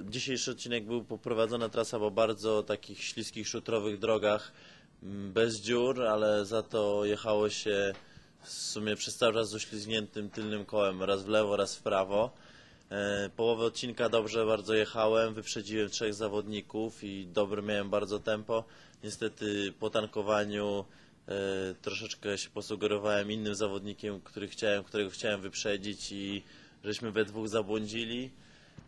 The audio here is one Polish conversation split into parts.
Dzisiejszy odcinek był poprowadzona trasa po bardzo takich śliskich, szutrowych drogach, m, bez dziur, ale za to jechało się w sumie przez cały czas z uślizgniętym tylnym kołem, raz w lewo, raz w prawo. E, Połowę odcinka dobrze bardzo jechałem, wyprzedziłem trzech zawodników i dobre miałem bardzo tempo. Niestety po tankowaniu e, troszeczkę się posugerowałem innym zawodnikiem, który chciałem, którego chciałem wyprzedzić i żeśmy we dwóch zabłądzili.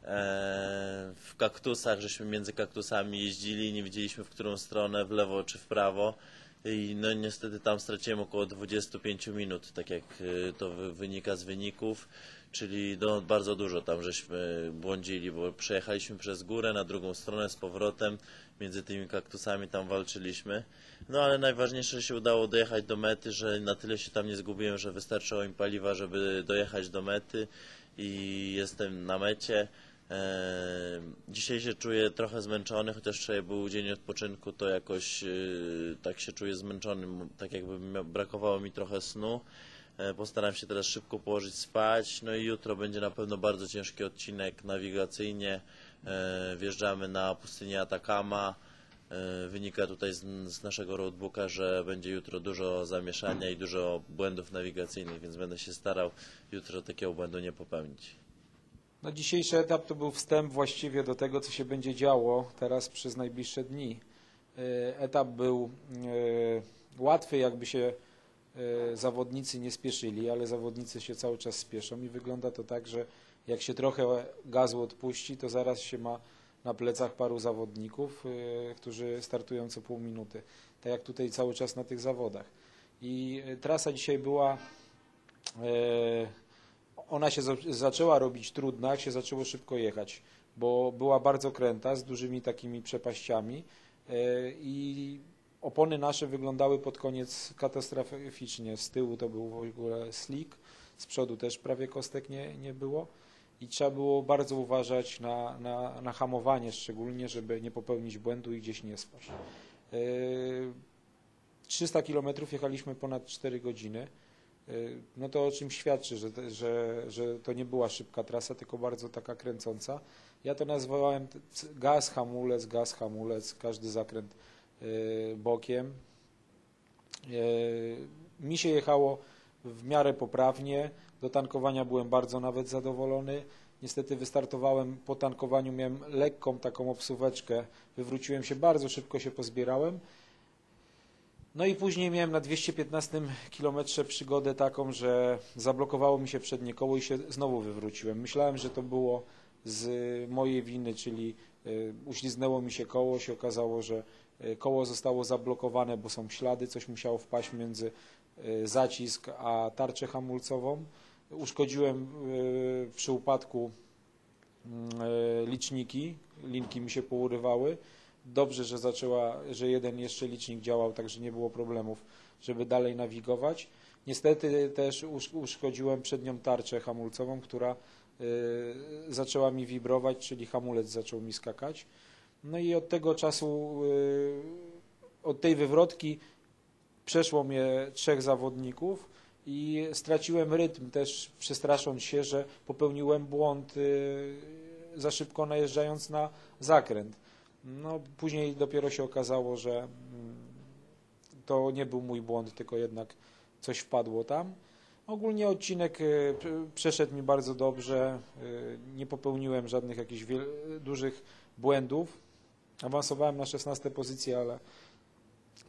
E, w kaktusach, żeśmy między kaktusami jeździli, nie wiedzieliśmy w którą stronę, w lewo czy w prawo. I no niestety tam straciłem około 25 minut, tak jak e, to wy- wynika z wyników, czyli no, bardzo dużo tam żeśmy błądzili, bo przejechaliśmy przez górę na drugą stronę z powrotem, między tymi kaktusami tam walczyliśmy. No ale najważniejsze, że się udało dojechać do mety, że na tyle się tam nie zgubiłem, że wystarczyło im paliwa, żeby dojechać do mety i jestem na mecie. Dzisiaj się czuję trochę zmęczony, chociaż wczoraj był dzień odpoczynku, to jakoś e, tak się czuję zmęczony, tak jakby brakowało mi trochę snu. E, Postaram się teraz szybko położyć spać, no i jutro będzie na pewno bardzo ciężki odcinek nawigacyjnie. E, Wjeżdżamy na pustynię Atacama. E, Wynika tutaj z, z naszego roadbooka, że będzie jutro dużo zamieszania i dużo błędów nawigacyjnych, więc będę się starał jutro takiego błędu nie popełnić. No, dzisiejszy etap to był wstęp właściwie do tego, co się będzie działo teraz przez najbliższe dni. E, Etap był e, łatwy, jakby się e, zawodnicy nie spieszyli, ale zawodnicy się cały czas spieszą i wygląda to tak, że jak się trochę gazu odpuści, to zaraz się ma na plecach paru zawodników, którzy startują co pół minuty. Tak jak tutaj cały czas na tych zawodach. I trasa dzisiaj była ona się za- zaczęła robić trudna, jak się zaczęło szybko jechać, bo była bardzo kręta, z dużymi takimi przepaściami e, i opony nasze wyglądały pod koniec katastroficznie. Z tyłu to był w ogóle slick, z przodu też prawie kostek nie, nie było i trzeba było bardzo uważać na, na, na hamowanie szczególnie, żeby nie popełnić błędu i gdzieś nie spaść. E, 300 km jechaliśmy ponad 4 godziny. Y, No to o czym świadczy, że, że, że to nie była szybka trasa, tylko bardzo taka kręcąca. Ja to nazwałem gaz, hamulec, gaz, hamulec, każdy zakręt y, bokiem. Y, Mi się jechało w miarę poprawnie, do tankowania byłem bardzo nawet zadowolony. Niestety wystartowałem po tankowaniu, miałem lekką taką obsuweczkę, wywróciłem się bardzo szybko, się pozbierałem. No i później miałem na 215 kilometrze przygodę taką, że zablokowało mi się przednie koło i się znowu wywróciłem. Myślałem, że to było z mojej winy, czyli y, uśliznęło mi się koło, się okazało, że y, koło zostało zablokowane, bo są ślady, coś musiało wpaść między y, zacisk a tarczę hamulcową. Uszkodziłem przy upadku y, liczniki, linki mi się pourywały. Dobrze, że zaczęła, że jeden jeszcze licznik działał, także nie było problemów, żeby dalej nawigować. Niestety też usz- uszkodziłem przednią tarczę hamulcową, która y, zaczęła mi wibrować, czyli hamulec zaczął mi skakać. No i od tego czasu, y, od tej wywrotki przeszło mnie trzech zawodników i straciłem rytm też przestrasząc się, że popełniłem błąd y, za szybko najeżdżając na zakręt. No, później dopiero się okazało, że mm, to nie był mój błąd, tylko jednak coś wpadło tam. Ogólnie odcinek y, przeszedł mi bardzo dobrze, y, nie popełniłem żadnych jakichś dużych błędów. Awansowałem na 16 pozycję, ale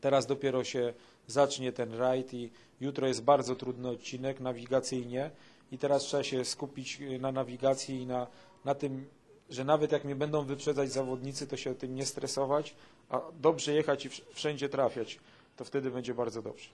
teraz dopiero się zacznie ten rajd i jutro jest bardzo trudny odcinek nawigacyjnie i teraz trzeba się skupić y, na nawigacji i na, na tym, że nawet jak mnie będą wyprzedzać zawodnicy, to się tym nie stresować, a dobrze jechać i wsz- wszędzie trafiać, to wtedy będzie bardzo dobrze.